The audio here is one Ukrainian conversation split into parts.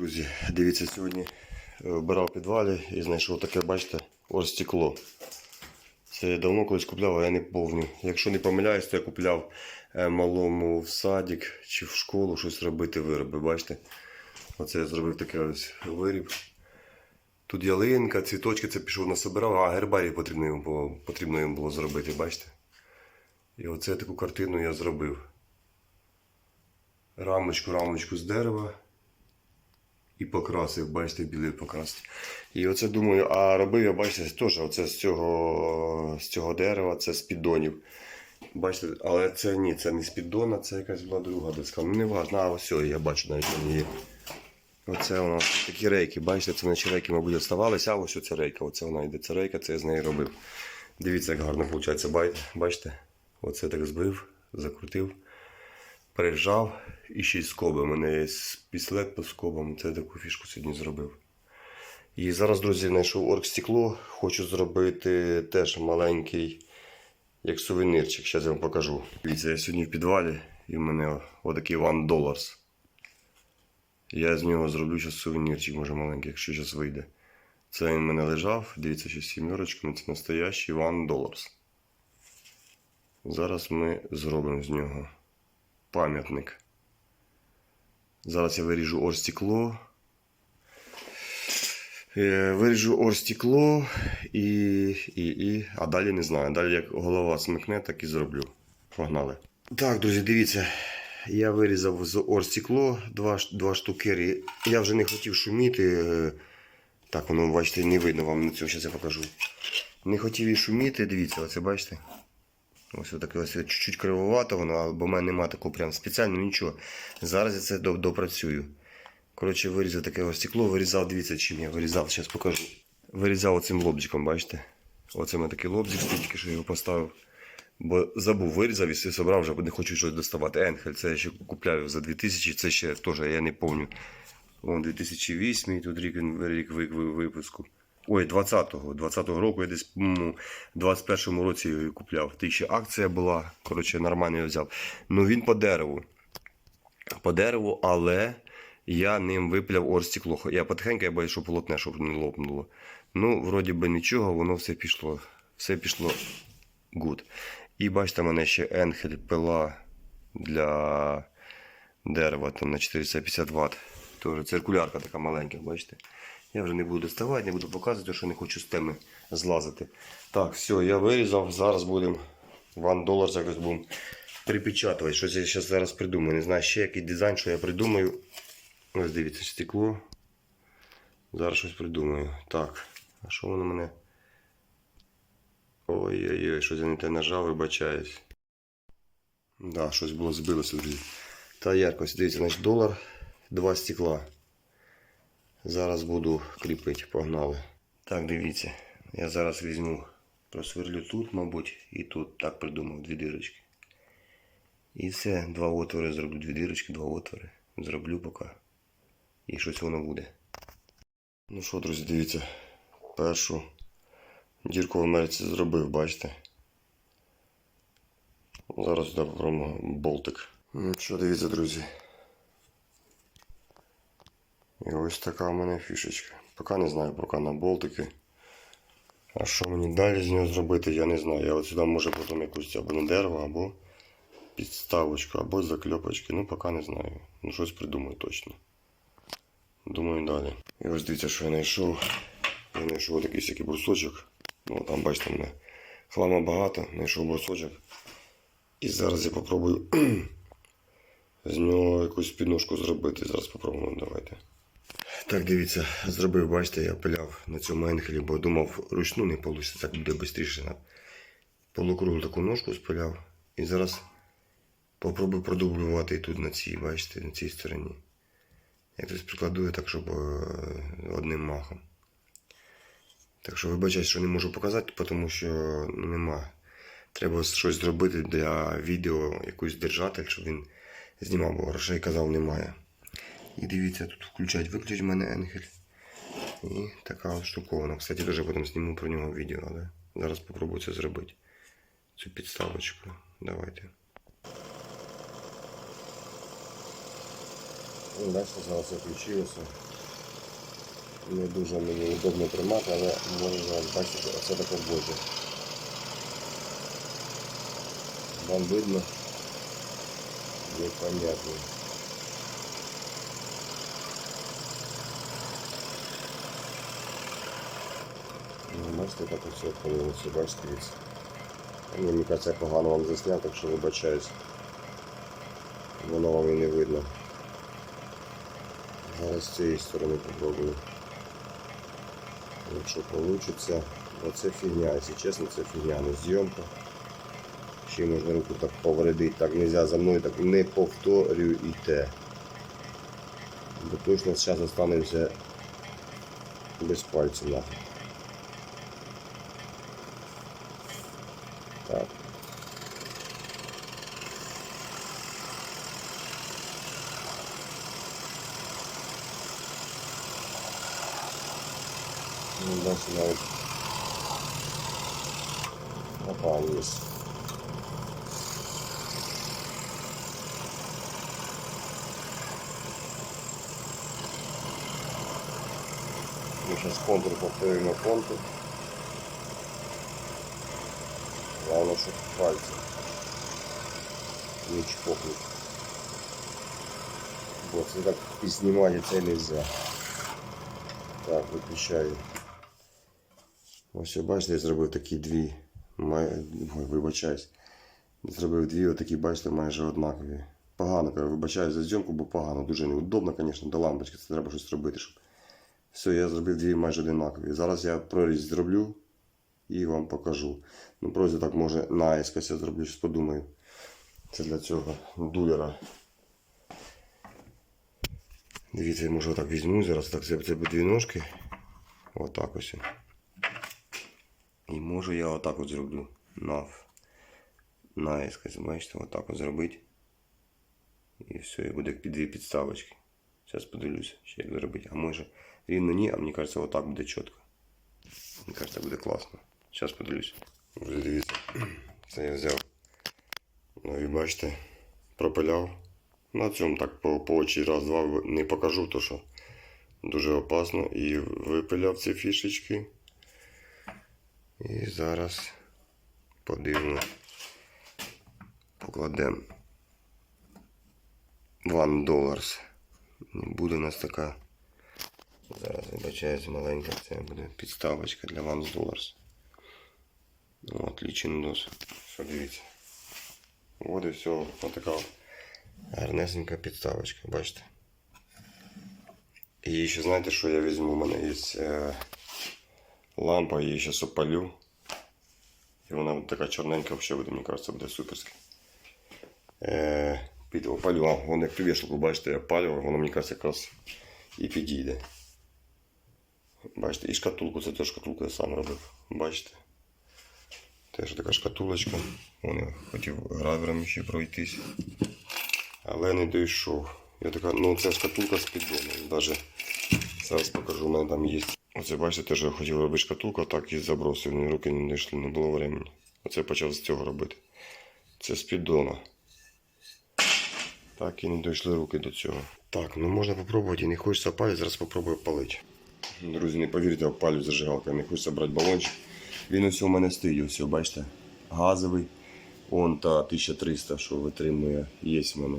друзі, дивіться, сьогодні е, вбирав в підвалі і знайшов таке, бачите, орстекло. Це я давно колись купляв, а я не помню. Якщо не помиляюсь, то я купляв е, малому в садик чи в школу щось робити вироби. Бачите? Оце я зробив такий ось виріб. Тут ялинка, цвіточки, це пішов насобирав, а гербарій потрібно йому було, потрібно йому було зробити, бачите? І оце таку картину я зробив. Рамочку, рамочку з дерева і покрасив, бачите, білий покрасив. І оце думаю, а робив я, бачите, теж оце з цього, з цього дерева, це з піддонів. Бачите, але це ні, це не з піддона, це якась була друга доска. Ну не важно, а ось я бачу навіть вони є. Оце у такі рейки, бачите, це наче рейки, мабуть, оставалися, а ось оця рейка. Оце вона йде, ця рейка, це я з неї робив. Дивіться, як гарно виходить. Бачите? Оце так збив, закрутив, прижав і ще й скоби. У мене є пістолет по скобам. Це таку фішку сьогодні зробив. І зараз, друзі, знайшов оргстекло. Хочу зробити теж маленький, як сувенирчик. Зараз я вам покажу. Дивіться, я сьогодні в підвалі і в мене отакий One Dollars. Я з нього зроблю зараз сувенірчик, може маленький, якщо зараз вийде. Це він в мене лежав. Дивіться, ще з сімерочками. Це настоящий One Dollars. Зараз ми зробимо з нього пам'ятник. Зараз я виріжу орстекло. Е, Виріжу орстекло і, і, і. А далі не знаю. Далі як голова смикне, так і зроблю. Погнали. Так, друзі, дивіться. Я вирізав з орстекло два, два штуки. Я вже не хотів шуміти. е, Так, воно, бачите, не видно вам на цьому. Зараз я покажу. Не хотів і шуміти, дивіться, оце бачите. Ось отаке ось чуть-чуть кривовато воно, бо в мене немає такого прям спеціально нічого. Зараз я це допрацюю. Коротше, вирізав таке ось стекло, вирізав, дивіться, чим я вирізав, зараз покажу. Вирізав оцим лобзиком, бачите? Оце мене такий лобзик тільки що його поставив. Бо забув, вирізав і все собрав, вже не хочу щось доставати. Енхель, це я ще купляю за 2000, це ще теж я не пам'ятаю. Вон 2008, тут рік, він- рік ви- ви- випуску. Ой, 20-го. 20-го року я десь в 21-му році його купляв. Ти ще акція була. Коротше, нормально його взяв. Ну він по дереву. По дереву, але я ним випляв орстекло. Я потихеньку я боюсь, що полотне, щоб не лопнуло. Ну, вроді би нічого, воно все пішло. Все пішло гуд. І бачите, мене ще енхель пила для дерева там на 450 Вт. Тоже циркулярка така маленька, бачите? Я вже не буду доставати, не буду показувати, що не хочу з теми злазити. Так, все, я вирізав. Зараз будемо One Dollar якось будемо припечатувати. Щось я зараз зараз придумаю. Не знаю, ще який дизайн, що я придумаю. Ось дивіться, стекло. Зараз щось придумаю. Так, а що воно мене? Ой-ой-ой, щось я не те нажав, вибачаюсь. Да, щось було збилося, друзі. Та яркость, дивіться, значить долар, два стекла. Зараз буду кріпити, погнали. Так, дивіться. Я зараз візьму, просверлю тут, мабуть, і тут так придумав дві дирочки. І все, два отвори зроблю, дві дирочки, два отвори. Зроблю поки. І щось воно буде. Ну що, друзі, дивіться. Першу дірку в Америці зробив, бачите? Зараз сюди попробуємо болтик. Ну що, дивіться, друзі. І ось така у мене фішечка. Поки не знаю, поки на болтики. А що мені далі з нього зробити, я не знаю. Я от сюди може потім якусь або на дерево, або підставочку, або закльопочки. Ну, поки не знаю. Ну, щось придумаю точно. Думаю далі. І ось дивіться, що я знайшов. Я знайшов такий всякий брусочок. Ну, там, бачите, в мене хлама багато, знайшов брусочок. І зараз я попробую з нього якусь підножку зробити. Зараз попробуємо, давайте. Так, дивіться, зробив, бачите, я пиляв на цьому енхелі, бо думав, ручну не вийде, так буде швидше. Полукруглу таку ножку спиляв. І зараз попробую продублювати тут на цій, бачите, на цій стороні. Я тут прикладую так, щоб е, одним махом. Так що вибачаюсь, що не можу показати, тому що нема. Треба щось зробити для відео, якийсь держатель, щоб він знімав, бо грошей казав немає. І дивіться, тут включать, виключить в мене енгель. І така штукована. Кстати, теж потім зніму про нього відео, але зараз спробую це зробити. Цю підставочку. Давайте. Ну, Бачите, зараз включилося. Не дуже мені удобно тримати, але зараз бачити, оце таке буде. Вам видно? Непонятно. Ну, бачите, так ось відпалилося, бачите, мені погано вам засняв, так що вибачаюсь. Воно вам і не видно. Зараз з цієї сторони попробую. Якщо вийде, оце фігня, якщо чесно, це фігня, не зйомка. Ще можна руку так повредити, так не можна за мною так не повторюйте. Бо точно зараз останемося без пальців нафиг. Так. Ну, дальше навіть Опа, є. Ми зараз контур повторюємо контур. Главное, щоб пальці не чпокнуть. Бо це так і знімати це нельзя. Так, виключаю. Ось бачите, я зробив такі дві. Май- Ой, вибачаюсь. Зробив дві отакі, бачите, майже однакові. Погано, кажу, вибачаю за зйомку, бо погано. Дуже неудобно, звісно, до лампочки. Це треба щось робити, щоб. Все, я зробив дві майже однакові. Зараз я проріз зроблю і вам покажу. Ну, просто так може наїскось я зроблю, щось подумаю. Це для цього дулера. Дивіться, я може отак візьму зараз, так це, це дві ножки. Отак ось. І можу я отак от зроблю. Нав. Наїскось, бачите, отак от зробити. І все, і буде під дві підставочки. Зараз подивлюся, ще як зробити. А може рівно ні, а мені кажеться, отак буде чітко. Мені кажеться, буде класно. Зараз подивлюся. Друзі, дивіться. Це я взяв. Ну і бачите, пропиляв. На цьому так по, по очі раз-два не покажу, то що дуже опасно. І випиляв ці фішечки. І зараз подивимо. Покладемо. One dollars. Буде у нас така. Зараз вибачаюсь маленька, це буде підставочка для One dollars. От, лічендос. Що дивіться. От і все. Ось така гарнесенька підставочка, бачите. І ще знаєте, що я візьму? У мене є лампа, її зараз опалю. І вона така чорненька взагалі буде, мені кажется, буде суперська. Е, під опалю, а вон як вішалку, бачите, я опалював, воно мені кажется, якраз і підійде. Бачите, і шкатулку, це теж шкатулку я сам робив. Бачите? Теж така шкатулочка. Вон я хотів гравером ще пройтись. Але не дійшов. Я така, ну це шкатулка з піддоном. Даже зараз покажу, у мене там є. Оце бачите, теж я хотів робити шкатулку, так і забросив. Ні руки не дійшли, не було времени. Оце почав з цього робити. Це з піддона. Так і не дійшли руки до цього. Так, ну можна попробувати, не хочеться палити, зараз попробую палити. Друзі, не повірте, я палю зажигалкою, не хочеться брати балончик. Він ось у мене стоїть, ось, бачите, газовий. Он та 1300, що витримує, є в мене.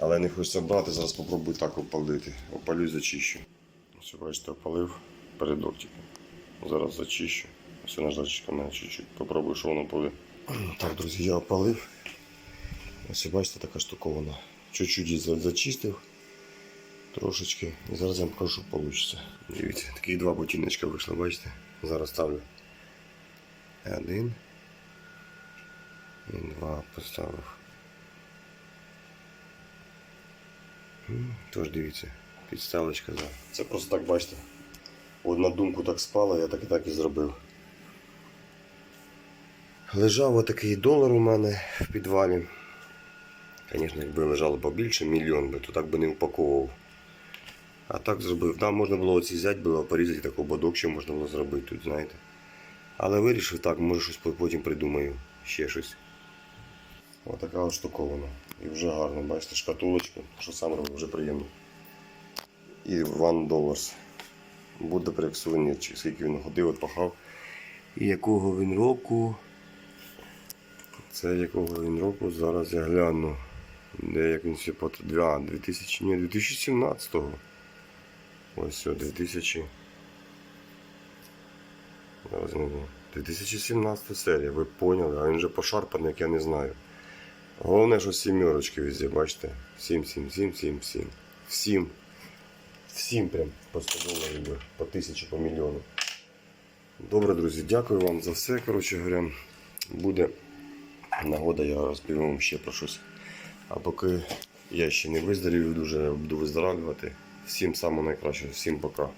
Але не хочеться брати, зараз попробую так опалити. Опалю і зачищу. Ось, бачите, опалив передок типу. Зараз зачищу. Ось наждачка мене чуть-чуть. Попробую, що воно буде. Так, друзі, я опалив. Ось бачите, така штукована. Чуть-чуть зачистив. Трошечки. І зараз я вам покажу, що вийде. Дивіться, такі два ботиночка вийшло, бачите? Зараз ставлю. Один. І два поставив. Тож дивіться, підставочка за. Це просто так бачите. От на думку так спала, я так і так і зробив. Лежав отакий долар у мене в підвалі. Звісно, якби лежало побільше, мільйон би, то так би не упаковував. А так зробив. Там можна було оці взяти, було порізати такий ободок, що можна було зробити тут, знаєте. Але вирішив так, може щось потім придумаю. Ще щось. Отака от штукована. І вже гарно, бачите, шкатулочка, що сам робив, вже приємно. І One Dollars. Буде при аксуванні, чи скільки він ходив, от пахав. І якого він року. Це якого він року, зараз я гляну. Де як він ще по 2, 2000, ні, 2017-го. Ось все, 2000. Зараз не знаю. 2017 серія, ви поняли, а він же пошарпаний, як я не знаю. Головне, що сімерочки везде, бачите? 7, 7, 7, 7, 7. Всім. Всім прям по 100 доларів, по тисячі, по мільйону. Добре, друзі, дякую вам за все. Коротше говоря, буде нагода, я розповім вам ще про щось. А поки я ще не виздоровів, дуже буду виздоравлювати. Всім самого найкращого, всім пока.